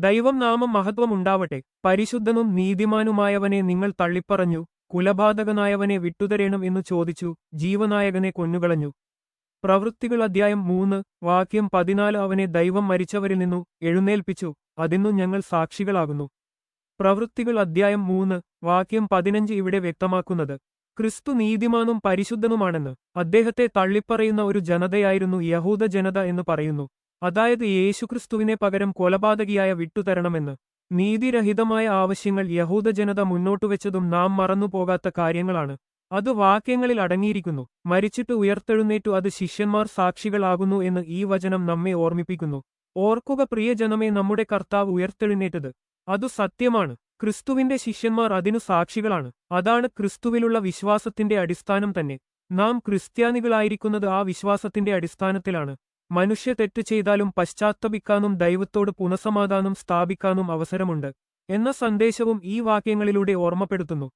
ദൈവം നാമം മഹത്വമുണ്ടാവട്ടെ. പരിശുദ്ധനും നീതിമാനുമായവനെ നിങ്ങൾ തള്ളിപ്പറഞ്ഞു. കുലപാതകനായവനെ വിട്ടുതരേണം എന്നു ചോദിച്ചു. ജീവനായകനെ കൊന്നുകളഞ്ഞു. പ്രവൃത്തികൾ അധ്യായം മൂന്ന് വാക്യം പതിനാല് അവനെ ദൈവം മരിച്ചവരിൽ നിന്നു എഴുന്നേൽപ്പിച്ചു. അതിന്നു ഞങ്ങൾ സാക്ഷികളാകുന്നു. പ്രവൃത്തികൾ അധ്യായം മൂന്ന് വാക്യം പതിനഞ്ച് ഇവിടെ വ്യക്തമാക്കുന്നത്. ക്രിസ്തു നീതിമാനും പരിശുദ്ധനുമാണെന്ന്. അദ്ദേഹത്തെ തള്ളിപ്പറയുന്ന ഒരു ജനതയായിരുന്നു യഹൂദ ജനത എന്ന് പറയുന്നു. അതായത് യേശുക്രിസ്തുവിനെ പകരം കൊലപാതകിയായ വിട്ടുതരണമെന്ന്. നീതിരഹിതമായ ആവശ്യങ്ങൾ യഹൂദജനത മുന്നോട്ടുവെച്ചതും നാം മറന്നുപോകാത്ത കാര്യങ്ങളാണ്. അത് വാക്യങ്ങളിൽ അടങ്ങിയിരിക്കുന്നു. മരിച്ചിട്ട് ഉയർത്തെഴുന്നേറ്റു അത് ശിഷ്യന്മാർ സാക്ഷികളാകുന്നു എന്ന് ഈ വചനം നമ്മെ ഓർമ്മിപ്പിക്കുന്നു. ഓർക്കുക പ്രിയജനമേ നമ്മുടെ കർത്താവ് ഉയർത്തെഴുന്നേറ്റത്. അതു സത്യമാണ്. ക്രിസ്തുവിന്റെ ശിഷ്യന്മാർ അതിനു സാക്ഷികളാണ്. അതാണ് ക്രിസ്തുവിലുള്ള വിശ്വാസത്തിന്റെ അടിസ്ഥാനം തന്നെ. നാം ക്രിസ്ത്യാനികളായിരിക്കുന്നത് ആ വിശ്വാസത്തിന്റെ അടിസ്ഥാനത്തിലാണ്. മനുഷ്യ തെറ്റ് ചെയ്താലും പശ്ചാത്തപിക്കാനും ദൈവത്തോട് പുനഃസമാധാനം സ്ഥാപിക്കാനും അവസരമുണ്ട് എന്ന സന്ദേശവും ഈ വാക്യങ്ങളിലൂടെ ഓർമ്മപ്പെടുത്തുന്നു.